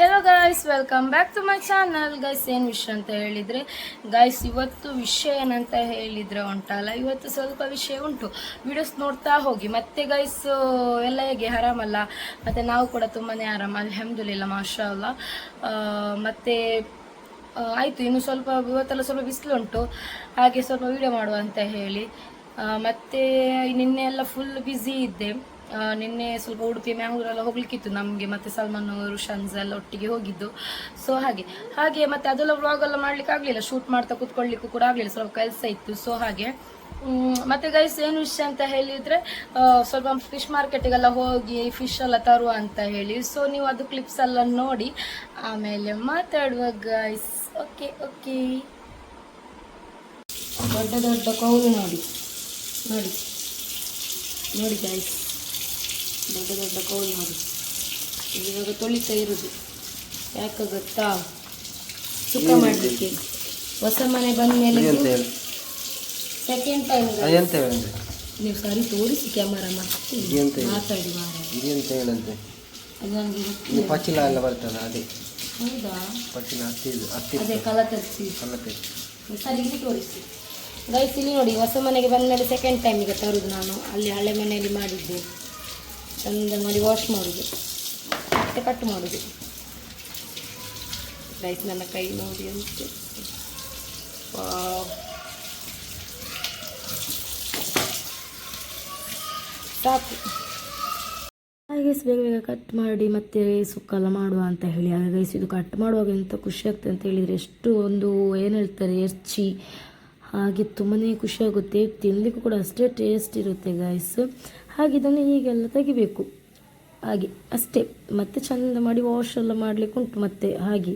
Hello guys welcome back to my channel guys ಏನು ವಿಷಯ ಅಂತ ಹೇಳಿದರೆ ಗೈಸ್ ಇವತ್ತು ವಿಷಯ ಏನಂತ ಹೇಳಿದರೆ ಉಂಟಲ್ಲ ಇವತ್ತು ಸ್ವಲ್ಪ ವಿಷಯ ಉಂಟು. ವಿಡಿಯೋಸ್ ನೋಡ್ತಾ ಹೋಗಿ. ಮತ್ತೆ ಗೈಸ್ ಎಲ್ಲ ಹೇಗೆ? ಆರಾಮಲ್ಲ? ಮತ್ತು ನಾವು ಕೂಡ ತುಂಬಾ ಆರಾಮ. ಅಲ್ಹಮ್ದುಲಿಲ್ಲ ಮಾಷಾ ಅಲ್ಲ ಮತ್ತು ಆಯಿತು. ಇನ್ನು ಸ್ವಲ್ಪ, ಇವತ್ತೆಲ್ಲ ಸ್ವಲ್ಪ ಬಿಸಿಲು ಉಂಟು. ಹಾಗೆ ಸ್ವಲ್ಪ ವಿಡಿಯೋ ಮಾಡುವ ಅಂತ ಹೇಳಿ. ಮತ್ತು, ನಿನ್ನೆ ಎಲ್ಲ ಫುಲ್ ಬ್ಯುಸಿ ಇದ್ದೆ. ನಿನ್ನೆ ಸ್ವಲ್ಪ ಉಡುಪಿ ಮ್ಯಾಂಗ್ಳೂರೆಲ್ಲ ಹೋಗ್ಲಿಕ್ಕಿತ್ತು ನಮಗೆ ಮತ್ತೆ ಸಲ್ಮಾನ್ ರುಷನ್ಸ್ ಎಲ್ಲ ಒಟ್ಟಿಗೆ ಹೋಗಿದ್ದು. ಸೊ ಹಾಗೆ. ಹಾಗೆ ಮತ್ತೆ ಅದೆಲ್ಲ ವ್ಲಾಗ್ ಎಲ್ಲ ಮಾಡ್ಲಿಕ್ಕೆ ಆಗಲಿಲ್ಲ. ಶೂಟ್ ಮಾಡ್ತಾ ಕೂತ್ಕೊಳ್ಳಿಕ್ಕೂ ಕೂಡ ಆಗಲಿಲ್ಲ. ಸ್ವಲ್ಪ ಕೆಲಸ ಇತ್ತು. ಸೊ ಹಾಗೆ. ಮತ್ತೆ ಗೈಸ್ ಏನು ವಿಷಯ ಅಂತ ಹೇಳಿದ್ರೆ ಸ್ವಲ್ಪ ಫಿಶ್ ಮಾರ್ಕೆಟಿಗೆಲ್ಲ ಹೋಗಿ ಫಿಶ್ ಎಲ್ಲ ತರುವ ಅಂತ ಹೇಳಿ. ಸೊ ನೀವು ಅದು ಕ್ಲಿಪ್ಸ್ ಎಲ್ಲ ನೋಡಿ ಆಮೇಲೆ ಮಾತಾಡುವ ಗೈಸ್ ಓಕೆ ಓಕೆ ದೊಡ್ಡ ದೊಡ್ಡ ಕೌಲು ನೋಡಿ. ನೋಡಿ. ನೋಡಿ ಗೈಸ್ ದೊಡ್ಡ ದೊಡ್ಡ ಕೋಳಿ ನೋಡಿ. ಇವಾಗ ತೊಳಿತಾ ಇರುದು. ಯಾಕೆ ಗೊತ್ತಾ? ಸುಖ ಮಾಡಲಿಕ್ಕೆ. ಹೊಸ ಮನೆ ಬಂದ ಮೇಲೆ ಸೆಕೆಂಡ್ ಟೈಮ್ ಎಂತ ಹೇಳಂತೆ ನೀವು ಸರಿ ತೋರಿಸಿ ಕ್ಯಾಮರಾ ಮತ್ತೆ ಎಂತ ಮಾತಾಡಿ ಮಾರ. ಹೇಳಂತೆ ಅದು ನನಗೆ ಗೊತ್ತಿಲ್ಲ. ಪಚ್ಚಿಲ ಎಲ್ಲ ಬರ್ತಲ್ಲ ಅದೇ. ಹೌದಾ? ಪಚಿಲ ಹತ್ತಿ ಹತ್ತಿ ಅದೇ ಕಲ ತರಿಸಿ. ಕಲ್ಲತ್ತೆ ಸರಿ ಇಲ್ಲಿ ತೋರಿಸಿ. ಗೈಸ್ ಇಲ್ಲಿ ನೋಡಿ ಹೊಸ ಮನೆಗೆ ಬಂದ ಮೇಲೆ ಸೆಕೆಂಡ್ ಟೈಮ್ ಈಗ ತರುದು ನಾನು. ಅಲ್ಲಿ ಹಳೆ ಮನೆಯಲ್ಲಿ ಮಾಡಿದ್ದೆ. ಚಂದ ಮಾಡಿ ವಾಶ್ ಮಾಡೋದು. ಮತ್ತೆ ಕಟ್ ಮಾಡೋದು. ರೈಸ್ ನನ್ನ ಕೈ ನೋಡಿ ಅಂತ. ಸಾಕು ಗೈಸ್ ಬೇಗ ಬೇಗ ಕಟ್ ಮಾಡಿ ಮತ್ತೆ ಸುಕ್ಕಲ್ಲ ಮಾಡುವ ಅಂತ ಹೇಳಿ. ಆಗ ಗೈಸ್ ಇದು ಕಟ್ ಮಾಡುವಾಗ ಎಂತ ಖುಷಿ ಆಗ್ತದೆ ಅಂತ ಹೇಳಿದರೆ ಎಷ್ಟು ಒಂದು, ಏನು ಹೇಳ್ತಾರೆ, ಎರ್ಚಿ ಹಾಗೆ ತುಂಬಾ ಖುಷಿಯಾಗುತ್ತೆ ತಿನ್ನಲಿಕ್ಕೂ ಕೂಡ ಅಷ್ಟೇ ಟೇಸ್ಟ್ ಇರುತ್ತೆ ಗಾಯ್ಸ್ ಹಾಗೆ ಇದನ್ನು ಹೀಗೆಲ್ಲ ತೆಗಿಬೇಕು. ಹಾಗೆ ಅಷ್ಟೇ ಮತ್ತೆ ಚಂದ ಮಾಡಿ ವಾಶ್ ಎಲ್ಲ ಮಾಡಲಿಕ್ಕೆ ಉಂಟು ಮತ್ತೆ ಹಾಗೆ.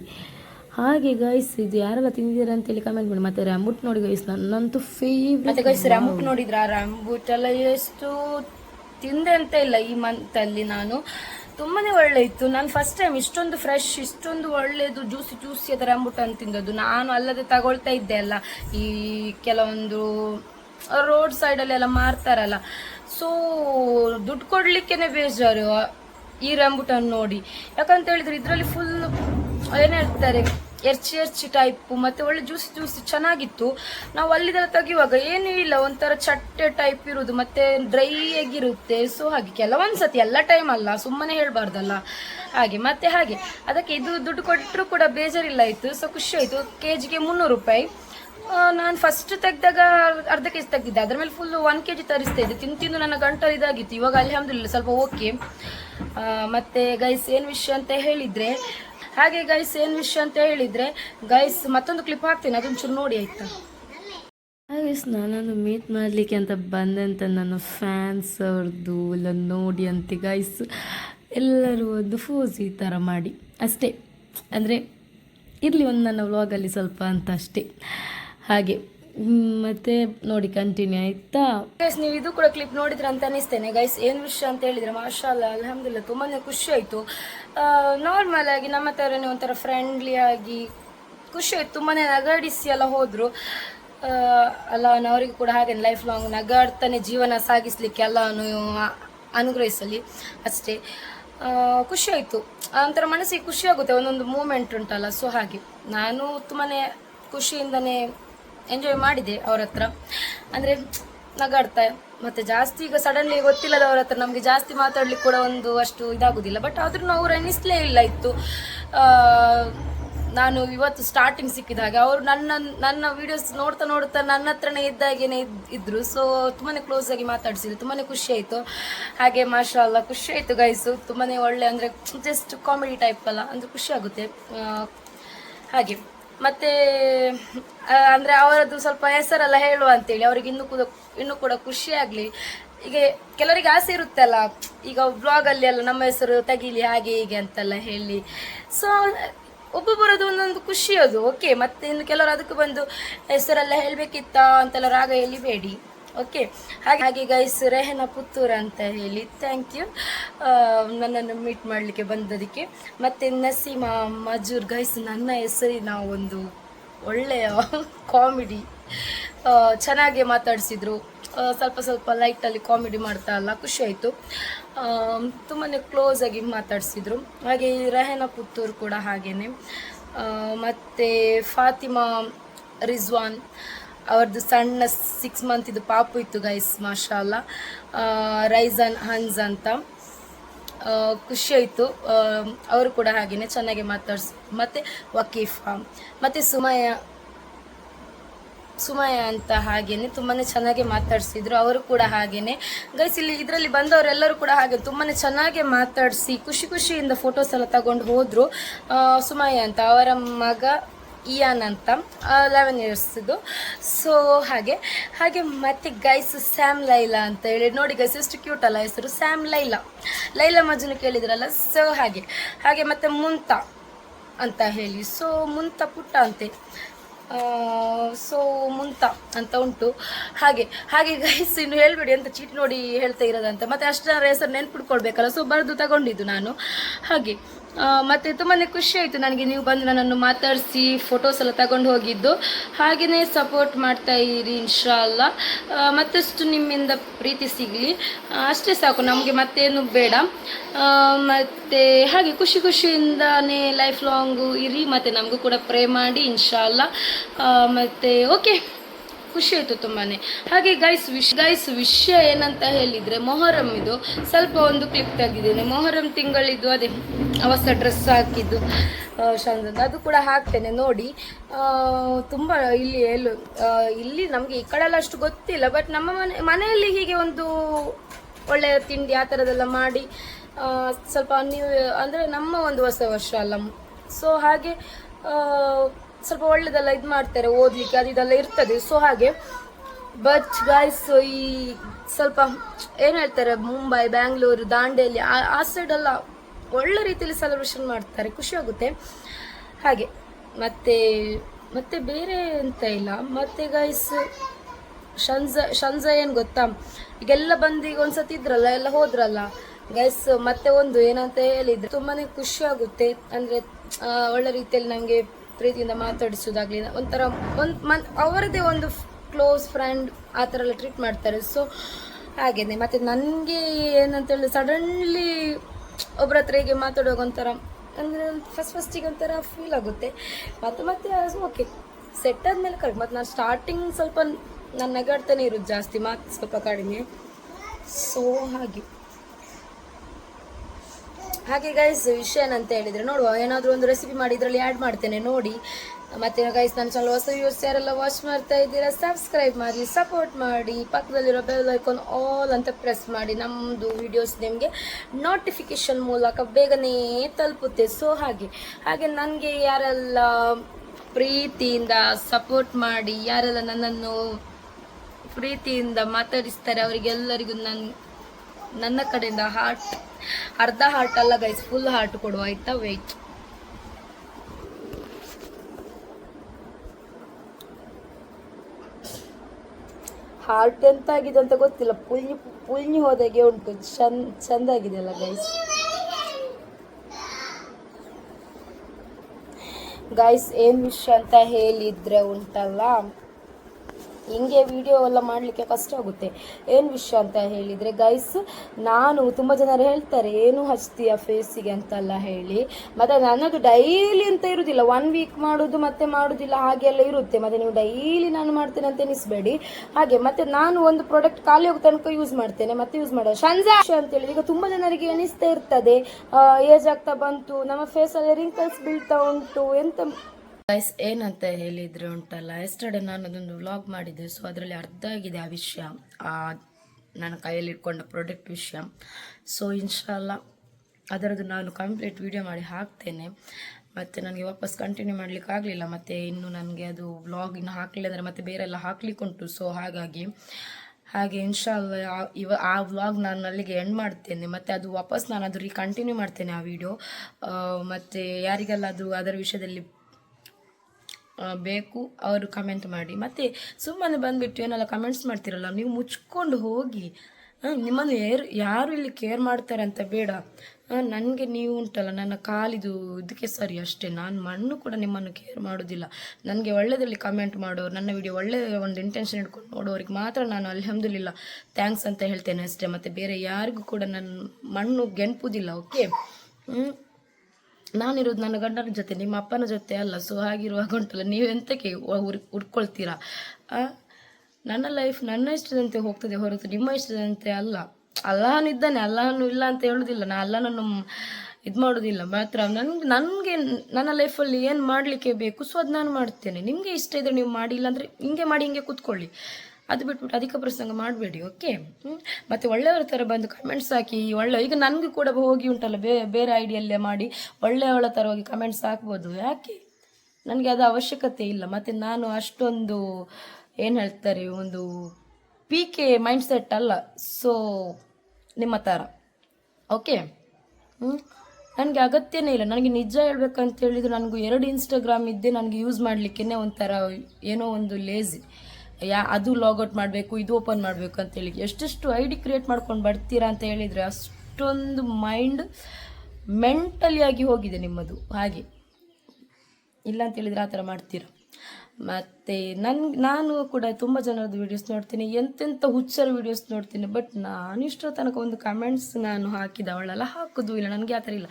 ಹಾಗೆ ಗೈಸ್ ಇದು ಯಾರೆಲ್ಲ ತಿಂದಿದ್ದೀರಾ ಅಂತೇಳಿ ಕಮೆಂಟ್ ಮಾಡಿ. ಮತ್ತೆ ರ್ಯಾಂಬುಟ್ ನೋಡಿ ಗಾಯ್ಸ್ ನನ್ನಂತೂ ಫೇವ್ರೆಟ್ ಮತ್ತೆ ಗೈಸ್ ರ್ಯಾಂಬುಟ್ ನೋಡಿದ್ರ? ರ್ಯಾಂಬುಟ್ ಎಲ್ಲ ಎಷ್ಟು ತಿಂದೆ ಅಂತ ಇಲ್ಲ ಈ ಮಂತ್ ಅಲ್ಲಿ ನಾನು. ತುಂಬಾನೇ ಒಳ್ಳೆ ಇತ್ತು. ನಾನು ಫಸ್ಟ್ ಟೈಮ್ ಇಷ್ಟೊಂದು ಫ್ರೆಶ್ ಇಷ್ಟೊಂದು ಒಳ್ಳೆಯದು ಜ್ಯೂಸಿ ಅದರ ಅಂಬುಟನ್ ತಿಂದದ್ದು. ನಾನು ಅಲ್ಲದೆ ತಗೊಳ್ತಾ ಇದ್ದೆ ಅಲ್ಲ. ಈ ಕೆಲವೊಂದು ರೋಡ್ ಸೈಡಲ್ಲಿ ಎಲ್ಲ ಮಾರ್ತಾರಲ್ಲ. ಸೊ ದುಡ್ಡು ಕೊಡ್ಲಿಕ್ಕೇನೆ ಬೇಜಾರು ಈ ರಂಬುಟನ್ನು ನೋಡಿ. ಯಾಕಂತ ಹೇಳಿದ್ರೆ ಇದರಲ್ಲಿ ಫುಲ್ ಏನ್ ಹೇಳ್ತಾರೆ ಎರ್ಚಿ ಎರ್ಚಿ ಟೈಪು ಮತ್ತೆ ಒಳ್ಳೆ ಜ್ಯೂಸಿ ಜ್ಯೂಸಿ ಚೆನ್ನಾಗಿತ್ತು. ನಾವು ಅಲ್ಲಿದೆಲ್ಲ ತೆಗಿಯುವಾಗ ಏನೂ ಇಲ್ಲ, ಒಂಥರ ಚಟ್ಟೆ ಟೈಪ್ ಇರೋದು, ಮತ್ತೆ ಡ್ರೈ ಆಗಿರುತ್ತೆ. ಸೊ ಹಾಗೆ ಕೆಲವೊಂದು ಸತಿ ಎಲ್ಲ ಟೈಮ್ ಅಲ್ಲ, ಸುಮ್ಮನೆ ಹೇಳಬಾರ್ದಲ್ಲ. ಹಾಗೆ, ಮತ್ತೆ ಹಾಗೆ. ಅದಕ್ಕೆ ಇದು ದುಡ್ಡು ಕೊಟ್ಟರು ಕೂಡ ಬೇಜಾರಿಲ್ಲ ಇತ್ತು ಸೊ ಖುಷಿ ಆಯಿತು. ಕೆ ಜಿಗೆ ಮುನ್ನೂರು ರೂಪಾಯಿ. ನಾನು ಫಸ್ಟ್ ತೆಗ್ದಾಗ ಅರ್ಧ ಕೆ ಜಿ ತೆಗ್ದಿದ್ದೆ. ಅದ್ರ ಮೇಲೆ ಫುಲ್ ಒನ್ ಕೆ ಜಿ ತರಿಸ್ತಾ ಇದ್ದೆ. ತಿಂದು ತಿಂದು ನನ್ನ ಗಂಟಲು ಇದಾಗಿತ್ತು. ಇವಾಗ ಅಲ್ಹಮ್ದುಲಿಲ್ಲ, ಸ್ವಲ್ಪ ಓಕೆ ಮತ್ತೆ ಗೈಸ್ ಏನು ವಿಷಯ ಅಂತ ಹೇಳಿದ್ರೆ ಹಾಗೆ ಗೈಸ್ ಏನು ವಿಷಯ ಅಂತ ಹೇಳಿದ್ರೆ ಗೈಸ್ ಮತ್ತೊಂದು ಕ್ಲಿಪ್ ಹಾಕ್ತೇನೆ ಅದೊಂಚೂರು ನೋಡಿ ಆಯ್ತಾ? ಹಾಗೆ ನಾನು ಮೀಟ್ ಮಾಡಲಿಕ್ಕೆ ಅಂತ ಬಂದಂತ ನನ್ನ ಫ್ಯಾನ್ಸ್ ಅವ್ರದ್ದು ಎಲ್ಲ ನೋಡಿ ಅಂತೆ ಗೈಸ್ ಎಲ್ಲರೂ ಒಂದು ಫೋಸ್ ಈ ಥರ ಮಾಡಿ. ಅಷ್ಟೇ. ಅಂದರೆ, ಇರಲಿ ಒಂದು ನನ್ನ ವ್ಲಾಗಲ್ಲಿ ಸ್ವಲ್ಪ ಅಂತ ಅಷ್ಟೇ. ಹಾಗೆ. ಮತ್ತೆ ನೋಡಿ ಕಂಟಿನ್ಯೂ ಆಯ್ತಾ? ಗೈಸ್ ನೀವು ಇದು ಕೂಡ ಕ್ಲಿಪ್ ನೋಡಿದ್ರ ಅಂತ ಅನಿಸ್ತೇನೆ. ಗೈಸ್ ಏನು ವಿಷಯ ಅಂತ ಹೇಳಿದ್ರೆ ಮಾಷಾ ಅಲ್ಲ ಅಲ್ಹಮ್ದುಲಿಲ್ಲ, ತುಂಬಾನೇ ಖುಷಿ ಆಯ್ತು. ನಾರ್ಮಲ್ ಆಗಿ ನಮ್ಮ ಥರನೇ ಒಂಥರ ಫ್ರೆಂಡ್ಲಿ ಆಗಿ ಖುಷಿ ಆಯ್ತು. ತುಂಬಾನೇ ನಗಾಡಿಸಿ ಎಲ್ಲ ಹೋದ್ರು. ಅಲ್ಲ ಅವರಿಗೆ ಕೂಡ ಹಾಗೆ ಲೈಫ್ ಲಾಂಗ್ ನಗಾಡ್ತಾನೆ ಜೀವನ ಸಾಗಿಸ್ಲಿಕ್ಕೆ ಎಲ್ಲ ಅನುಗ್ರಹಿಸಲಿ. ಅಷ್ಟೇ. ಖುಷಿ ಆಯ್ತು. ಒಂಥರ ಮನಸ್ಸಿಗೆ ಖುಷಿ ಆಗುತ್ತೆ. ಒಂದೊಂದು ಮೂಮೆಂಟ್ ಉಂಟಲ್ಲ ಸೊ ಹಾಗೆ. ನಾನು ತುಂಬಾ ಖುಷಿಯಿಂದನೇ ಎಂಜಾಯ್ ಮಾಡಿದೆ ಅವ್ರ ಹತ್ರ. ಅಂದರೆ ನಗಾಡ್ತಾ, ಮತ್ತೆ ಜಾಸ್ತಿ ಈಗ ಸಡನ್ಲಿ ಗೊತ್ತಿಲ್ಲದವ್ರ ಹತ್ರ ನಮಗೆ ಜಾಸ್ತಿ ಮಾತಾಡ್ಲಿಕ್ಕೆ ಕೂಡ ಒಂದು ಅಷ್ಟು ಇದಾಗೋದಿಲ್ಲ. ಬಟ್ ಆದ್ರೂ ಅವ್ರು ಅನ್ನಿಸ್ಲೇ ಇಲ್ಲ ಇತ್ತು. ನಾನು ಇವತ್ತು ಸ್ಟಾರ್ಟಿಂಗ್ ಸಿಕ್ಕಿದ ಹಾಗೆ ಅವರು ನನ್ನ ನನ್ನ ವಿಡಿಯೋಸ್ ನೋಡ್ತಾ ನೋಡ್ತಾ ನನ್ನ ಹತ್ರನೇ ಇದ್ದಾಗೇನೆ ಇದ್- ಇದ್ರು. ಸೊ ತುಂಬಾ ಕ್ಲೋಸ್ ಆಗಿ ಮಾತಾಡಿಸಿದ್ರು. ತುಂಬಾ ಖುಷಿ ಆಯ್ತು. ಹಾಗೆ ಮಾಷಾಲ್ಲ ಖುಷಿ ಆಯ್ತು ಗೈಸು ತುಂಬಾ ಒಳ್ಳೆ ಅಂದರೆ ಜಸ್ಟ್ ಕಾಮಿಡಿ ಟೈಪ್ ಅಲ್ಲ, ಅಂದರೆ ಖುಷಿ ಆಗುತ್ತೆ. ಹಾಗೆ. ಮತ್ತೆ ಅಂದ್ರೆ ಅವರದ್ದು ಸ್ವಲ್ಪ ಹೆಸರೆಲ್ಲ ಹೇಳುವ ಅಂತೇಳಿ, ಅವ್ರಿಗೆ ಇನ್ನೂ ಕೂಡ ಇನ್ನೂ ಕೂಡ ಖುಷಿ ಆಗ್ಲಿ. ಈಗ ಕೆಲವರಿಗೆ ಆಸೆ ಇರುತ್ತಲ್ಲ, ಈಗ ಬ್ಲಾಗ್ ಅಲ್ಲಿ ಎಲ್ಲ ನಮ್ಮ ಹೆಸರು ತೆಗೀಲಿ, ಹಾಗೆ ಹೀಗೆ ಅಂತೆಲ್ಲ ಹೇಳಿ. ಸೊ ಒಬ್ಬೊಬ್ಬರದ್ದು ಒಂದೊಂದು ಖುಷಿ ಅದು ಓಕೆ ಮತ್ತೆ ಇನ್ನು ಕೆಲವರು ಅದಕ್ಕೆ ಬಂದು ಹೆಸರೆಲ್ಲ ಹೇಳಬೇಕಿತ್ತಾ ಅಂತೆಲ್ಲ ರಾಗ ಎಲ್ಲಿಬೇಡಿ ಓಕೆ ಹಾಗೆ ಹಾಗೆ ಗೈಸ್ ರೆಹನ ಪುತ್ತೂರು ಅಂತ ಹೇಳಿ ಥ್ಯಾಂಕ್ ಯು ನನ್ನನ್ನು ಮೀಟ್ ಮಾಡಲಿಕ್ಕೆ ಬಂದದಕ್ಕೆ. ಮತ್ತು ನಸೀಮಾ, ಮಜೂರ್ ಗೈಸ್ ನನ್ನ ಹೆಸರಿನ ಒಂದು ಒಳ್ಳೆಯ ಕಾಮಿಡಿ ಚೆನ್ನಾಗಿ ಮಾತಾಡಿಸಿದ್ರು. ಸ್ವಲ್ಪ ಸ್ವಲ್ಪ ಲೈಟಲ್ಲಿ ಕಾಮಿಡಿ ಮಾಡ್ತಾ ಅಲ್ಲ ಖುಷಿ ಆಯಿತು. ತುಂಬಾ ಕ್ಲೋಸ್ ಆಗಿ ಮಾತಾಡಿಸಿದ್ರು. ಹಾಗೆ ಈ ರೆಹನ ಪುತ್ತೂರು ಕೂಡ ಮತ್ತು ಮತ್ತೆ ಫಾತಿಮಾ, ರಿಜ್ವಾನ್ ಅವ್ರದ್ದು ಸಣ್ಣ ಸಿಕ್ಸ್ ಮಂತ್ ಇದು ಪಾಪು ಇತ್ತು ಗೈಸ್ ಮಾಶಾಲ್ಲ. ರೈಜನ್ ಹನ್ಸ್ ಅಂತ. ಖುಷಿ ಆಯಿತು. ಅವರು ಕೂಡ ಹಾಗೆಯೇ ಚೆನ್ನಾಗಿ ಮಾತಾಡ್ಸ್, ಮತ್ತು ವಕೀಫಾ. ಮತ್ತು ಸುಮಯ ಸುಮಯ ಅಂತ ಹಾಗೇನೆ ತುಂಬಾ ಚೆನ್ನಾಗಿ ಮಾತಾಡಿಸಿದ್ರು. ಅವರು ಕೂಡ ಹಾಗೇನೆ. ಗೈಸ್ ಇಲ್ಲಿ ಇದರಲ್ಲಿ ಬಂದವರೆಲ್ಲರೂ ಕೂಡ ಹಾಗೆ ತುಂಬಾ ಚೆನ್ನಾಗಿ ಮಾತಾಡಿಸಿ ಖುಷಿ ಖುಷಿಯಿಂದ ಫೋಟೋಸ್ ಎಲ್ಲ ತಗೊಂಡು ಹೋದರು. ಸುಮಯ ಅಂತ. ಅವರ ಮಗ ಇಯಾನ್ ಅಂತ ಲೆವೆನ್ ಇಯರ್ಸ್ದು ಸೊ ಹಾಗೆ ಹಾಗೆ ಮತ್ತೆ ಗೈಸ್ ಸ್ಯಾಮ್ ಲೈಲಾ ಅಂತ ಹೇಳಿ. ನೋಡಿ ಗೈಸ್ ಎಷ್ಟು ಕ್ಯೂಟ್ ಅಲ್ಲ ಹೆಸರು. ಸ್ಯಾಮ್ ಲೈಲಾ ಲೈಲಾ ಮಜುನ ಕೇಳಿದ್ರಲ್ಲ? ಸೊ ಹಾಗೆ ಹಾಗೆ ಮತ್ತೆ ಮುಂತಾ ಅಂತ ಹೇಳಿ. ಸೊ ಮುಂತ ಪುಟ್ಟ ಅಂತೆ. ಸೊ ಮುಂತ ಅಂತ ಉಂಟು. ಹಾಗೆ ಹಾಗೆ ಗೈಸ್ ಇನ್ನು ಹೇಳ್ಬೇಡಿ ಅಂತ ಚೀಟಿ ನೋಡಿ ಹೇಳ್ತಾ ಇರೋದಂತ. ಮತ್ತೆ ಅಷ್ಟು ಹೆಸರು ನೆನ್ಪಿಟ್ಕೊಳ್ಬೇಕಲ್ಲ. ಸೊ ಬರೆದು ತಗೊಂಡಿದ್ದು ನಾನು. ಹಾಗೆ ಮತ್ತೆ ತುಂಬಾ ಖುಷಿ ಆಯ್ತು ನನಗೆ ನೀವು ಬಂದು ನನ್ನನ್ನು ಮಾತಾಡಿಸಿ ಫೋಟೋಸ್ ಎಲ್ಲ ತಗೊಂಡು ಹೋಗಿದ್ದು. ಹಾಗೆಯೇ ಸಪೋರ್ಟ್ ಮಾಡ್ತಾ ಇರಿ ಇನ್ಶಾಲ್ಲ ಅಲ್ಲ ಮತ್ತಷ್ಟು ನಿಮ್ಮಿಂದ ಪ್ರೀತಿ ಸಿಗಲಿ. ಅಷ್ಟೇ ಸಾಕು, ನಮಗೆ ಮತ್ತೇನು ಬೇಡ. ಮತ್ತೆ ಹಾಗೆ ಖುಷಿ ಖುಷಿಯಿಂದನೇ ಲೈಫ್ ಲಾಂಗು ಇರಿ, ಮತ್ತು ನಮಗೂ ಕೂಡ ಪ್ರೇ ಮಾಡಿ ಇನ್ಶಾಲ್ಲ ಅಲ್ಲ ಮತ್ತೆ ಓಕೆ ಖುಷಿ ಆಯಿತು ತುಂಬಾ ಹಾಗೆ ಗೈಸ್ ವಿಶ್ ಗೈಸ್ ವಿಷಯ ಏನಂತ ಹೇಳಿದರೆ ಮೊಹರಂ ಇದು. ಸ್ವಲ್ಪ ಒಂದು ಕ್ಲಿಪ್ ತೆಗೆದಿದ್ದೇನೆ. ಮೊಹರಂ ತಿಂಗಳಿದ್ದು ಅದೇ, ಹೊಸ ಡ್ರೆಸ್ ಹಾಕಿದ್ದು ಶಾಂತದ್ದು ಅದು ಕೂಡ ಹಾಕ್ತೇನೆ, ನೋಡಿ. ತುಂಬ ಇಲ್ಲಿ ಎಲ್ಲು ಇಲ್ಲಿ ನಮಗೆ ಈ ಕಡೆಲ್ಲ ಅಷ್ಟು ಗೊತ್ತಿಲ್ಲ ಬಟ್ ನಮ್ಮ ಮನೆ, ಮನೆಯಲ್ಲಿ ಹೀಗೆ ಒಂದು ಒಳ್ಳೆಯ ತಿಂಡಿ ಆ ಥರದೆಲ್ಲ ಮಾಡಿ ಸ್ವಲ್ಪ ನೀವು ಅಂದರೆ ನಮ್ಮ ಒಂದು ಹೊಸ ವರ್ಷ ಅಲ್ಲ. ಸೊ ಹಾಗೆ ಸ್ವಲ್ಪ ಒಳ್ಳೆದೆಲ್ಲ ಇದು ಮಾಡ್ತಾರೆ, ಓದಲಿಕ್ಕೆ ಅದು ಇದೆಲ್ಲ ಇರ್ತದೆ. ಸೊ ಹಾಗೆ ಬಟ್ ಗಾಯ್ಸ್ ಈ ಸ್ವಲ್ಪ ಏನು ಹೇಳ್ತಾರೆ, ಮುಂಬೈ, ಬ್ಯಾಂಗ್ಳೂರು, ದಾಂಡೇಲಿ, ಆ ಆ ಸೈಡೆಲ್ಲ ಒಳ್ಳೆ ರೀತಿಯಲ್ಲಿ ಸೆಲೆಬ್ರೇಷನ್ ಮಾಡ್ತಾರೆ. ಖುಷಿ ಆಗುತ್ತೆ. ಹಾಗೆ, ಮತ್ತೆ ಮತ್ತೆ ಬೇರೆ ಅಂತ ಇಲ್ಲ. ಮತ್ತೆ ಗೈಸ್ ಶಂಜ ಶಂಜ ಏನು ಗೊತ್ತಾ? ಈಗೆಲ್ಲ ಬಂದು ಈಗ ಒಂದ್ಸತಿ ಇದ್ರಲ್ಲ, ಎಲ್ಲ ಹೋದ್ರಲ್ಲ. ಗೈಸ್ ಮತ್ತೆ ಒಂದು ಏನಂತ ಹೇಳಿದ್ರೆ, ತುಂಬಾನೇ ಖುಷಿ ಆಗುತ್ತೆ. ಅಂದ್ರೆ ಒಳ್ಳೆ ರೀತಿಯಲ್ಲಿ ನನಗೆ ಪ್ರೀತಿಯಿಂದ ಮಾತಾಡಿಸೋದಾಗ್ಲಿ ಒಂಥರ ಒಂದು ಮನ್, ಅವರದೇ ಒಂದು ಕ್ಲೋಸ್ ಫ್ರೆಂಡ್ ಆ ಥರ ಎಲ್ಲ ಟ್ರೀಟ್ ಮಾಡ್ತಾರೆ. ಸೊ ಹಾಗೇನೆ. ಮತ್ತು ನನಗೆ ಏನಂತ ಹೇಳಿದ್ರೆ ಸಡನ್ಲಿ ಒಬ್ಬರ ಹತ್ರ ಹೀಗೆ ಮಾತಾಡುವಾಗ ಒಂಥರ, ಅಂದರೆ ಫಸ್ಟ್ ಫಸ್ಟಿಗೆ ಒಂಥರ ಫೀಲ್ ಆಗುತ್ತೆ. ಮತ್ತೆ ಮತ್ತೆ ಓಕೆ ಸೆಟ್ ಆದಮೇಲೆ ಕರೆಕ್ಟ್. ಮತ್ತು ನಾನು ಸ್ಟಾರ್ಟಿಂಗ್ ಸ್ವಲ್ಪ ನಾನು ನಗಾಡ್ತಾನೆ ಇರೋದು ಜಾಸ್ತಿ ಮಾತು ಸ್ವಲ್ಪ ಕಡಿಮೆ. ಸೊ ಹಾಗೆ. ಹಾಗೆ ಗೈಸ್ ವಿಷಯ ಏನಂತ ಹೇಳಿದರೆ ನೋಡುವ, ಏನಾದರೂ ಒಂದು ರೆಸಿಪಿ ಮಾಡಿ ಇದರಲ್ಲಿ ಆ್ಯಡ್ ಮಾಡ್ತೇನೆ, ನೋಡಿ. ಮತ್ತೆ ಗೈಸ್ ನನ್ನ ಚಾನಲ್ ಹೊಸ ವ್ಯೂಸ್ ಯಾರೆಲ್ಲ ವಾಚ್ ಮಾಡ್ತಾ ಇದ್ದೀರಾ ಸಬ್ಸ್ಕ್ರೈಬ್ ಮಾಡಿ ಸಪೋರ್ಟ್ ಮಾಡಿ, ಪಕ್ಕದಲ್ಲಿರೋ ಬೆಲ್ ಐಕಾನ್ ಆಲ್ ಅಂತ ಪ್ರೆಸ್ ಮಾಡಿ ನಮ್ಮದು ವಿಡಿಯೋಸ್ ನಿಮಗೆ ನೋಟಿಫಿಕೇಶನ್ ಮೂಲಕ ಬೇಗನೆ ತಲುಪುತ್ತೆ. ಸೊ ಹಾಗೆ ಹಾಗೆ ನನಗೆ ಯಾರೆಲ್ಲ ಪ್ರೀತಿಯಿಂದ ಸಪೋರ್ಟ್ ಮಾಡಿ, ಯಾರೆಲ್ಲ ನನ್ನನ್ನು ಪ್ರೀತಿಯಿಂದ ಮಾತಾಡಿಸ್ತಾರೆ, ಅವರಿಗೆಲ್ಲರಿಗೂ ನನ್ನ ನನ್ನ ಕಡೆಯಿಂದ ಹಾರ್ಟ್ ಅರ್ಧ ಹಾರ್ಟ್ ಅಲ್ಲ ಗೈಸ್ ಫುಲ್ ಹಾರ್ಟ್ ಕೊಡುವ ಆಯ್ತಾ? ವೆಯ್ಟ್ ಹಾರ್ಟ್ ಎಂತ ಆಗಿದೆ ಅಂತ ಗೊತ್ತಿಲ್ಲ. ಪುಲ್ನಿ ಪುಲ್ನಿ ಹೋದಾಗೆ ಉಂಟು. ಚಂದ ಚಂದಾಗಿದೆ ಅಲ್ಲ ಗೈಸ್ ಗೈಸ್ ಏನ್ ವಿಷಯ ಅಂತ ಹೇಳಿದ್ರೆ ಉಂಟಲ್ಲ? ಹಿಂಗೆ ವಿಡಿಯೋ ಎಲ್ಲ ಮಾಡಲಿಕ್ಕೆ ಕಷ್ಟ ಆಗುತ್ತೆ. ಏನು ವಿಷಯ ಅಂತ ಹೇಳಿದರೆ ಗೈಸ್ ನಾನು ತುಂಬ ಜನರು ಹೇಳ್ತಾರೆ, ಏನು ಹಚ್ತೀಯ ಫೇಸಿಗೆ ಅಂತೆಲ್ಲ ಹೇಳಿ. ಮತ್ತು ನನ್ನದು ಡೈಲಿ ಅಂತ ಇರುವುದಿಲ್ಲ ಒನ್ ವೀಕ್ ಮಾಡೋದು ಮತ್ತೆ ಮಾಡೋದಿಲ್ಲ ಹಾಗೆಲ್ಲ ಇರುತ್ತೆ. ಮತ್ತು ನೀವು ಡೈಲಿ ನಾನು ಮಾಡ್ತೇನೆ ಅಂತ ಎನಿಸ್ಬೇಡಿ ಹಾಗೆ ಮತ್ತು ನಾನು ಒಂದು ಪ್ರಾಡಕ್ಟ್ ಖಾಲಿ ಹೋಗೋ ತನಕ ಯೂಸ್ ಮಾಡ್ತೇನೆ, ಮತ್ತೆ ಯೂಸ್ ಮಾಡೋದು. ಶಂಜಾ ಅಂತೇಳಿ ಈಗ ತುಂಬ ಜನರಿಗೆ ಎನಿಸ್ತಾ ಇರ್ತದೆ. ಏಜ್ ಆಗ್ತಾ ಬಂತು, ನಮ್ಮ ಫೇಸಲ್ಲಿ ರಿಂಕಲ್ಸ್ ಬೀಳ್ತಾ ಉಂಟು, ಎಂತ ಗೈಸ್ ಏನಂತ ಹೇಳಿದ್ರು ಉಂಟಲ್ಲ ಎಸ್ಟರ್ಡೆ ನಾನು ಅದೊಂದು ವ್ಲಾಗ್ ಮಾಡಿದ್ದೆ ಸೊ ಅದರಲ್ಲಿ ಅರ್ಧ ಆಗಿದೆ ಆ ವಿಷಯ. ಆ, ನನ್ನ ಕೈಯಲ್ಲಿ ಇಟ್ಕೊಂಡ ಪ್ರಾಡಕ್ಟ್ ವಿಷಯ. ಸೊ ಇನ್ಶಾಲ್ಲ ಅದರದ್ದು ನಾನು ಕಂಪ್ಲೀಟ್ ವಿಡಿಯೋ ಮಾಡಿ ಹಾಕ್ತೇನೆ. ಮತ್ತು ನನಗೆ ವಾಪಸ್ ಕಂಟಿನ್ಯೂ ಮಾಡಲಿಕ್ಕೆ ಆಗಲಿಲ್ಲ, ಮತ್ತು ಇನ್ನು ನನಗೆ ಅದು ವ್ಲಾಗ್ ಇನ್ನು ಹಾಕಲಿಲ್ಲ ಅಂದರೆ ಮತ್ತೆ ಬೇರೆಲ್ಲ ಹಾಕ್ಲಿಕ್ಕೆ ಉಂಟು. ಸೊ ಹಾಗಾಗಿ, ಹಾಗೆ ಇನ್ಶಾಲ್ಲ ಆ- ಇವ, ಆ ವ್ಲಾಗ್ ನಾನು ಅಲ್ಲಿಗೆ ಎಂಡ್ ಮಾಡ್ತೇನೆ. ಮತ್ತು ಅದು ವಾಪಸ್ ನಾನು ಅದು ರೀ ಕಂಟಿನ್ಯೂ ಮಾಡ್ತೇನೆ ಆ ವಿಡಿಯೋ ಮತ್ತು ಯಾರಿಗೆಲ್ಲ ಅದು ಅದರ ವಿಷಯದಲ್ಲಿ ಬೇಕು, ಅವರು ಕಮೆಂಟ್ ಮಾಡಿ. ಮತ್ತು ಸುಮ್ಮನೆ ಬಂದುಬಿಟ್ಟು ಏನೆಲ್ಲ ಕಮೆಂಟ್ಸ್ ಮಾಡ್ತಿರಲ್ಲ, ನೀವು ಮುಚ್ಕೊಂಡು ಹೋಗಿ ನಿಮ್ಮನ್ನು ಯಾರು ಯಾರು ಇಲ್ಲಿ ಕೇರ್ ಮಾಡ್ತಾರೆ ಅಂತ ಬೇಡ. ನನಗೆ ನೀವು ಉಂಟಲ್ಲ, ನನ್ನ ಕಾಲಿದು ಇದಕ್ಕೆ ಸರಿ ಅಷ್ಟೇ. ನಾನು ಮಣ್ಣು ಕೂಡ ನಿಮ್ಮನ್ನು ಕೇರ್ ಮಾಡೋದಿಲ್ಲ. ನನಗೆ ಒಳ್ಳೆಯದಲ್ಲಿ ಕಮೆಂಟ್ ಮಾಡೋರು, ನನ್ನ ವಿಡಿಯೋ ಒಳ್ಳೆ ಒಂದು ಇಂಟೆನ್ಷನ್ ಇಟ್ಕೊಂಡು ನೋಡೋರಿಗೆ ಮಾತ್ರ ನಾನು ಅಲ್ಹಮ್ದುಲಿಲ್ಲ. ಥ್ಯಾಂಕ್ಸ್ ಅಂತ ಹೇಳ್ತೇನೆ ಅಷ್ಟೇ. ಮತ್ತು ಬೇರೆ ಯಾರಿಗೂ ಕೂಡ ನನ್ನ ಮಣ್ಣು ಗೆಣಪುದಿಲ್ಲ ಓಕೆ ನಾನಿರೋದು ನನ್ನ ಗಂಡನ ಜೊತೆ, ನಿಮ್ಮ ಅಪ್ಪನ ಜೊತೆ ಅಲ್ಲ. ಸೊ ಹಾಗಿರುವಾಗ ಉಂಟಲ್ಲ ನೀವು ಎಂತಕ್ಕೆ ಹುರ್ ಹುಡ್ಕೊಳ್ತೀರಾ ನನ್ನ ಲೈಫ್ ನನ್ನ ಇಷ್ಟದಂತೆ ಹೋಗ್ತದೆ ಹೊರತು ನಿಮ್ಮ ಇಷ್ಟದಂತೆ ಅಲ್ಲ. ಅಲ್ಲಹನು ಇದ್ದಾನೆ ಅಲ್ಲಾಹನು ಇಲ್ಲ ಅಂತ ಹೇಳೋದಿಲ್ಲ. ನಾ ಅಲ್ಲನನ್ನು ಇದು ಮಾಡೋದಿಲ್ಲ. ಮಾತ್ರ ನನ್ಗೆ ನನಗೆ, ನನ್ನ ಲೈಫಲ್ಲಿ ಏನು ಮಾಡಲಿಕ್ಕೆ ಬೇಕು, ಸೊ ಅದು ನಾನು ಮಾಡ್ತೇನೆ. ನಿಮಗೆ ಇಷ್ಟ ಇದ್ರೆ ನೀವು ಮಾಡಿಲ್ಲ ಅಂದರೆ ಹಿಂಗೆ ಮಾಡಿ, ಹಿಂಗೆ ಕೂತ್ಕೊಳ್ಳಿ. ಅದು ಬಿಟ್ಬಿಟ್ಟು ಅಧಿಕ ಪ್ರಸಂಗ ಮಾಡಬೇಡಿ ಓಕೆ ಮತ್ತೆ ಒಳ್ಳೆಯವರ ಥರ ಬಂದು ಕಮೆಂಟ್ಸ್ ಹಾಕಿ, ಒಳ್ಳೆ ಈಗ ನನಗೂ ಕೂಡ ಹೋಗಿ ಉಂಟಲ್ಲ ಬೇರೆ ಐಡಿಯಲ್ಲೇ ಮಾಡಿ, ಒಳ್ಳೆಯವಳ ಥರ ಹೋಗಿ ಕಮೆಂಟ್ಸ್ ಹಾಕ್ಬೋದು, ಯಾಕೆ? ನನಗೆ ಅದು ಅವಶ್ಯಕತೆ ಇಲ್ಲ. ಮತ್ತು ನಾನು ಅಷ್ಟೊಂದು, ಏನು ಹೇಳ್ತಾರೆ, ಒಂದು ಪಿ ಕೆ ಮೈಂಡ್ ಸೆಟ್ ಅಲ್ಲ ಸೊ ನಿಮ್ಮ ಥರ ಓಕೆ ನನಗೆ ಅಗತ್ಯನೇ ಇಲ್ಲ. ನನಗೆ ನಿಜ ಹೇಳ್ಬೇಕಂತ ಹೇಳಿದ್ರೆ ನನಗೂ ಎರಡು ಇನ್ಸ್ಟಾಗ್ರಾಮ್ ಇದ್ದೇ ನನಗೆ ಯೂಸ್ ಮಾಡಲಿಕ್ಕೇ ಒಂಥರ ಏನೋ ಒಂದು ಲೇಸಿ ಯಾ, ಅದು ಲಾಗೌಟ್ ಮಾಡಬೇಕು, ಇದು ಓಪನ್ ಮಾಡಬೇಕು ಅಂತೇಳಿ. ಎಷ್ಟೆಷ್ಟು ಐ ಡಿ ಕ್ರಿಯೇಟ್ ಮಾಡ್ಕೊಂಡು ಬರ್ತೀರಾ ಅಂತ ಹೇಳಿದರೆ ಅಷ್ಟೊಂದು ಮೈಂಡ್ ಮೆಂಟಲಿ ಆಗಿ ಹೋಗಿದೆ ನಿಮ್ಮದು. ಹಾಗೆ. ಇಲ್ಲ ಅಂತೇಳಿದರೆ ಆ ಥರ ಮಾಡ್ತೀರಾ? ಮತ್ತು ನನ್, ನಾನು ಕೂಡ ತುಂಬ ಜನರದ್ದು ವೀಡಿಯೋಸ್ ನೋಡ್ತೀನಿ ಎಂತೆಂಥ ಹುಚ್ಚರ ವೀಡಿಯೋಸ್ ನೋಡ್ತೀನಿ ಬಟ್ ನಾನು ಇಷ್ಟರ ತನಕ ಒಂದು ಕಮೆಂಟ್ಸ್ ನಾನು ಹಾಕಿದವಳಲ್ಲ ಹಾಕೋದು ಇಲ್ಲ, ನನಗೆ ಆ ಥರ ಇಲ್ಲ.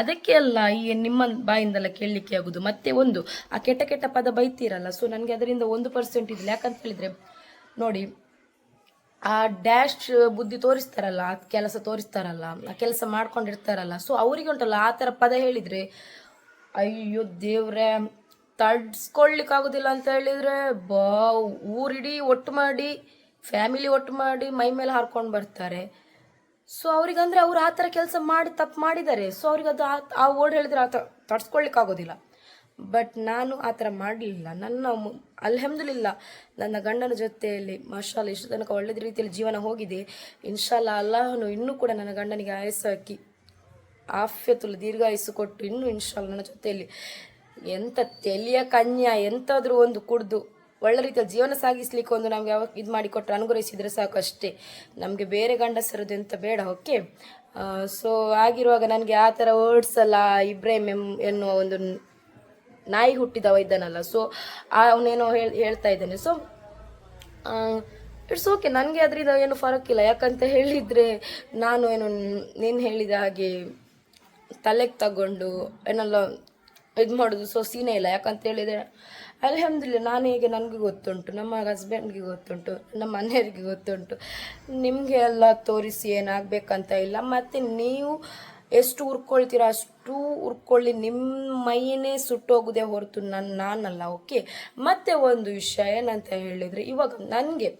ಅದಕ್ಕೆ ಅಲ್ಲ, ಈ ನಿಮ್ಮ ಬಾಯಿಂದೆಲ್ಲ ಕೇಳಲಿಕ್ಕೆ ಆಗೋದು. ಮತ್ತೆ ಒಂದು, ಆ ಕೆಟ್ಟ ಕೆಟ್ಟ ಪದ ಬೈತೀರಲ್ಲ ಸೊ ನನಗೆ ಅದರಿಂದ ಒಂದು ಪರ್ಸೆಂಟ್ ಇದೆ ಯಾಕಂತ ಹೇಳಿದರೆ, ನೋಡಿ, ಆ ಡ್ಯಾಶ್ ಬುದ್ಧಿ ತೋರಿಸ್ತಾರಲ್ಲ, ಆ ಕೆಲಸ ತೋರಿಸ್ತಾರಲ್ಲ, ಆ ಕೆಲಸ ಮಾಡ್ಕೊಂಡಿರ್ತಾರಲ್ಲ ಸೊ ಅವರಿಗೆ ಉಂಟಲ್ಲ, ಆ ಥರ ಪದ ಹೇಳಿದರೆ, ಅಯ್ಯೋ ದೇವ್ರೆ ತಡ್ಸ್ಕೊಳ್ಲಿಕ್ಕಾಗೋದಿಲ್ಲ ಅಂತ ಹೇಳಿದರೆ ಬಾ ಊರಿಡೀ ಒಟ್ಟು ಮಾಡಿ, ಫ್ಯಾಮಿಲಿ ಒಟ್ಟು ಮಾಡಿ ಮೈ ಮೇಲೆ ಹಾರ್ಕೊಂಡು ಬರ್ತಾರೆ. ಸೊ ಅವ್ರಿಗಂದ್ರೆ ಅವ್ರು ಆ ಥರ ಕೆಲಸ ಮಾಡಿ, ತಪ್ಪು ಮಾಡಿದ್ದಾರೆ. ಸೊ ಅವ್ರಿಗೆ ಅದು ಆ ಓಡ್ ಹೇಳಿದ್ರೆ ಆ ಥರ ತಡ್ಸ್ಕೊಳ್ಲಿಕ್ಕಾಗೋದಿಲ್ಲ. ಬಟ್ ನಾನು ಆ ಥರ ಮಾಡಲಿಲ್ಲ. ನನ್ನ ಅಲ್ಹಮ್ದುಲಿಲ್ಲ. ನನ್ನ ಗಂಡನ ಜೊತೆಯಲ್ಲಿ ಮಾಷಾಲ್ ಇಷ್ಟು ತನಕ ಒಳ್ಳೆದ ರೀತಿಯಲ್ಲಿ ಜೀವನ ಹೋಗಿದೆ. ಇನ್ಶಾಲ್ಲ ಅಲ್ಲಾಹನು ಇನ್ನೂ ಕೂಡ ನನ್ನ ಗಂಡನಿಗೆ ಆಯಸ್ಸು ಹಾಕಿ ಆಫ್ಯತುಲ್ ದೀರ್ಘಾಯಸ್ಸು ಕೊಟ್ಟು ಇನ್ನೂ ಇನ್ಶಾಲ್ಲ ನನ್ನ ಜೊತೆಯಲ್ಲಿ ಎಂಥ ತೆಲಿಯ ಕನ್ಯ, ಎಂತಾದ್ರೂ ಒಂದು ಕುಡ್ದು ಒಳ್ಳೆ ರೀತಿಯಲ್ಲಿ ಜೀವನ ಸಾಗಿಸ್ಲಿಕ್ಕೆ ಒಂದು ನಮ್ಗೆ ಯಾವ ಇದು ಮಾಡಿ ಕೊಟ್ಟರೆ ಅನುಗ್ರಹಿಸಿದರೆ ಸಾಕು ಅಷ್ಟೇ. ನಮಗೆ ಬೇರೆ ಗಂಡಸರದ್ದು ಎಂತ ಬೇಡ ಓಕೆ ಸೊ ಆಗಿರುವಾಗ ನನಗೆ ಆ ಥರ ವರ್ಡ್ಸ್ ಅಲ್ಲ ಇಬ್ರಾಹಿಂ ಎಂ ಎನ್ನುವ ಒಂದು ನಾಯಿ ಹುಟ್ಟಿದವ ಇದ್ದಾನಲ್ಲ ಸೊ ಅವನೇನೋ ಹೇಳಿ ಹೇಳ್ತಾ ಇದ್ದಾನೆ. ಸೊ ಇಟ್ಸ್ ಓಕೆ ನನಗೆ ಅದರಿಂದ ಏನು ಫರಕ್ಕಿಲ್ಲ ಯಾಕಂತ ಹೇಳಿದರೆ, ನಾನು ಏನು, ನೀನು ಹೇಳಿದ ಹಾಗೆ ತಲೆಗೆ ತಗೊಂಡು, ಏನೆಲ್ಲ ಇದು ಮಾಡೋದು ಸೊ ಸೀನೇ ಇಲ್ಲ. ಯಾಕಂತ ಹೇಳಿದರೆ ಅಲ್ಹಮ್ದಿಲ್ಲ ನಾನು ಹೇಗೆ ನನಗೆ ಗೊತ್ತುಂಟು, ನಮ್ಮ ಹಸ್ಬೆಂಡ್ಗೆ ಗೊತ್ತುಂಟು, ನಮ್ಮ ಮನೆಯವ್ರಿಗೆ ಗೊತ್ತುಂಟು. ನಿಮಗೆ ಎಲ್ಲ ತೋರಿಸಿ ಏನಾಗಬೇಕಂತ ಇಲ್ಲ. ಮತ್ತು ನೀವು ಎಷ್ಟು ಉರ್ಕೊಳ್ತೀರ ಅಷ್ಟು ಉರ್ಕೊಳ್ಳಿ ನಿಮ್ಮ ಮೈಯೇ ಸುಟ್ಟೋಗುದೇ ಹೊರತು ನನ್ನ ನಾನಲ್ಲ ಓಕೆ ಮತ್ತೆ ಒಂದು ವಿಷಯ ಏನಂತ ಹೇಳಿದರೆ, ಇವಾಗ ನನಗೆ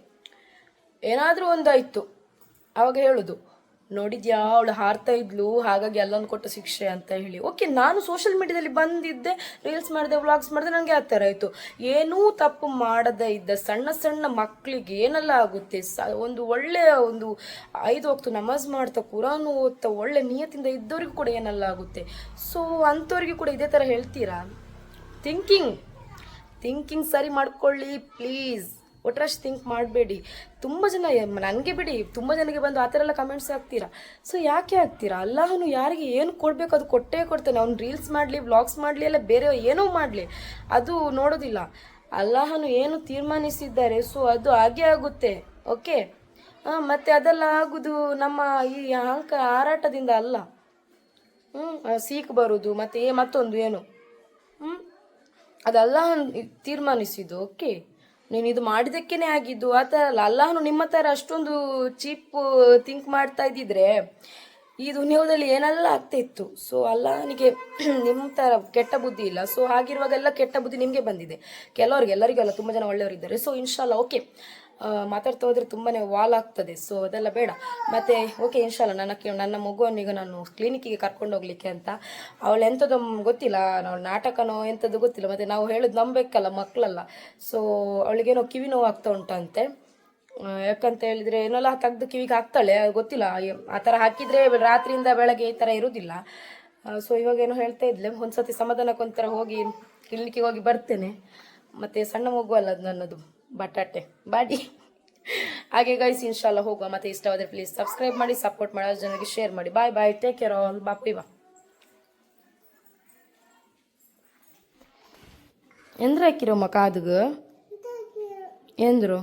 ಏನಾದರೂ ಒಂದಾಯಿತು. ಅವಾಗ ಹೇಳೋದು ನೋಡಿದ್ಯಾ? ಅವಳು ಹಾರ್ತಾ ಇದ್ಲು. ಹಾಗಾಗಿ ಎಲ್ಲೊಂದು ಕೊಟ್ಟ ಶಿಕ್ಷೆ ಅಂತ ಹೇಳಿ. ಓಕೆ ನಾನು ಸೋಷಿಯಲ್ ಮೀಡಿಯಾದಲ್ಲಿ ಬಂದಿದ್ದೆ ರೀಲ್ಸ್ ಮಾಡಿದೆ ವ್ಲಾಗ್ಸ್ ಮಾಡಿದೆ ನನಗೆ ಆ ಥರ ಆಯಿತು. ಏನೂ ತಪ್ಪು ಮಾಡದೇ ಇದ್ದ ಸಣ್ಣ ಸಣ್ಣ ಮಕ್ಕಳಿಗೆ ಏನೆಲ್ಲ ಆಗುತ್ತೆ? ಸ, ಒಂದು ಒಳ್ಳೆಯ ಒಂದು ಐದು ಹೊತ್ತು ನಮಾಜ್ ಮಾಡ್ತಾ, ಕುರಾನು ಓದ್ತಾ, ಒಳ್ಳೆ ನಿಯತ್ತಿಂದ ಇದ್ದವರಿಗೂ ಕೂಡ ಏನೆಲ್ಲ ಆಗುತ್ತೆ? ಸೊ ಅಂಥವ್ರಿಗೆ ಕೂಡ ಇದೇ ಥರ ಹೇಳ್ತೀರಾ? ಥಿಂಕಿಂಗ್ ಥಿಂಕಿಂಗ್ ಸರಿ ಮಾಡ್ಕೊಳ್ಳಿ ಪ್ಲೀಸ್ ಒಟ್ರಷ್ಟು ಥಿಂಕ್ ಮಾಡಬೇಡಿ. ತುಂಬ ಜನ ನನಗೆ ಬಿಡಿ, ತುಂಬ ಜನಕ್ಕೆ ಬಂದು ಆ ಥರ ಎಲ್ಲ ಕಮೆಂಟ್ಸ್ ಹಾಕ್ತೀರಾ? ಸೊ ಯಾಕೆ ಹಾಕ್ತೀರಾ? ಅಲ್ಲಾಹನು ಯಾರಿಗೆ ಏನು ಕೊಡಬೇಕು ಅದು ಕೊಟ್ಟೇ ಕೊಡ್ತಾನೆ. ಅವ್ನು ರೀಲ್ಸ್ ಮಾಡಲಿ ವ್ಲಾಗ್ಸ್ ಮಾಡಲಿ, ಎಲ್ಲ ಬೇರೆ ಏನೂ ಮಾಡಲಿ. ಅದು ನೋಡೋದಿಲ್ಲ. ಅಲ್ಲಾಹನು ಏನು ತೀರ್ಮಾನಿಸಿದ್ದಾರೆ ಸೊ ಅದು ಹಾಗೆ ಆಗುತ್ತೆ. ಓಕೆ ಮತ್ತು ಅದೆಲ್ಲ ಆಗೋದು ನಮ್ಮ ಈ ಅಹಂಕ ಹಾರಾಟದಿಂದ ಅಲ್ಲ. ಹ್ಞೂ ಸೀಕ್ ಬರೋದು, ಮತ್ತೆ ಮತ್ತೊಂದು ಏನು? ಹ್ಞೂ ಅದೆಲ್ಲ ತೀರ್ಮಾನಿಸಿದ್ದು ಓಕೆ ನೀನು ಇದು ಮಾಡಿದಕ್ಕೇನೆ ಆಗಿದ್ದು, ಆ ಥರ ಅಲ್ಲ ಅಲ್ಲಾಹನು ನಿಮ್ಮ ಥರ ಅಷ್ಟೊಂದು ಚೀಪ್ ಥಿಂಕ್ ಮಾಡ್ತಾ ಇದ್ದಿದ್ರೆ, ಈ ದುನಿಯೋದಲ್ಲಿ ಏನೆಲ್ಲ ಆಗ್ತಾ ಇತ್ತು? ಸೊ ಅಲ್ಲಾಹನಿಗೆ ನಿಮ್ಮ ಥರ ಕೆಟ್ಟ ಬುದ್ಧಿ ಇಲ್ಲ. ಸೊ ಹಾಗಿರುವಾಗೆಲ್ಲ ಕೆಟ್ಟ ಬುದ್ಧಿ ನಿಮಗೆ ಬಂದಿದೆ. ಕೆಲವರಿಗೆ ಎಲ್ಲರಿಗೆಲ್ಲ ತುಂಬ ಜನ ಒಳ್ಳೆಯವರಿದ್ದಾರೆ. ಸೊ ಇನ್ಶಾಲ್ಲ ಓಕೆ ಮಾತಾಡ್ತಾ ಹೋದ್ರೆ ತುಂಬಾ ವಾಲ್ ಆಗ್ತದೆ. ಸೊ ಅದೆಲ್ಲ ಬೇಡ. ಮತ್ತು ಓಕೆ ಇನ್ಶಾಲ್ಲ ನನ್ನ ನನ್ನ ಮಗುವನ್ನು ಈಗ ನಾನು ಕ್ಲಿನಿಕ್ಕಿಗೆ ಕರ್ಕೊಂಡು ಹೋಗ್ಲಿಕ್ಕೆ ಅಂತ. ಅವಳು ಎಂಥದ್ದು ಗೊತ್ತಿಲ್ಲ. ನಾವು ನಾಟಕನೋ ಎಂಥದ್ದು ಗೊತ್ತಿಲ್ಲ. ಮತ್ತು ನಾವು ಹೇಳೋದು ನಂಬೇಕಲ್ಲ ಮಕ್ಕಳಲ್ಲ ಸೊ ಅವಳಿಗೇನೋ ಕಿವಿ ನೋವು ಆಗ್ತಾ ಉಂಟಂತೆ ಯಾಕಂತ ಹೇಳಿದರೆ, ಏನೆಲ್ಲ ತೆಗ್ದು ಕಿವಿಗೆ ಹಾಕ್ತಾಳೆ ಗೊತ್ತಿಲ್ಲ. ಆ- ಥರ ಹಾಕಿದರೆ ರಾತ್ರಿಯಿಂದ ಬೆಳಗ್ಗೆ ಈ ಥರ ಇರೋದಿಲ್ಲ. ಸೊ ಇವಾಗ ಏನೋ ಹೇಳ್ತಾ ಇದ್ಲೆ. ಒಂದ್ಸತಿ ಸಮಾಧಾನಕ್ಕೊಂಥರ ಹೋಗಿ ಕ್ಲಿನಿಕ್ಕಿಗೆ ಹೋಗಿ ಬರ್ತೇನೆ. ಮತ್ತು ಸಣ್ಣ ಮಗು ಅಲ್ಲ ಅದು ನನ್ನದು. ಬಟಾಟೆ. ಬಾಡಿ. ಹಾಗೆ ಗೈಸ್ ಇನ್ಶಾಲ್ಲ ಹೋಗುವ. ಮತ್ತೆ ಇಷ್ಟವಾದರೆ ಪ್ಲೀಸ್ ಸಬ್ಸ್ಕ್ರೈಬ್ ಮಾಡಿ ಸಪೋರ್ಟ್ ಮಾಡಿ ಜನರಿಗೆ ಶೇರ್ ಮಾಡಿ. Bye bye take care all ಬಾಪಿ ಬಾ ಎಂದ್ರ ಮಕ್ಕ ಅದಗ? ಎಂದ್ರು?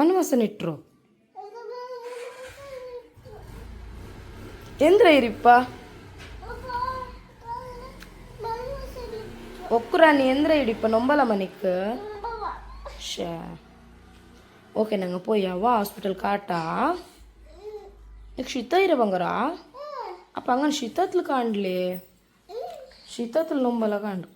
ಮನವಸನಿಟ್ರು ಎಂದ್ರೆ ಇರಿಪ್ಪ? ಒಕ್ಕುರಾಣಿ ಎಂದ್ರೆ ಹಿಡಿಪ ನೊಂಬಲ ಮನಿಕ್. ஷே ஓகே நாங்கள் போய் அவா ஹாஸ்பிட்டல் காட்டா எனக்கு ஷித்த இரவங்கரா அப்போ அங்கே ஷித்தத்தில் காண்டலே ஷித்தத்தில் நொம்பல காண்டு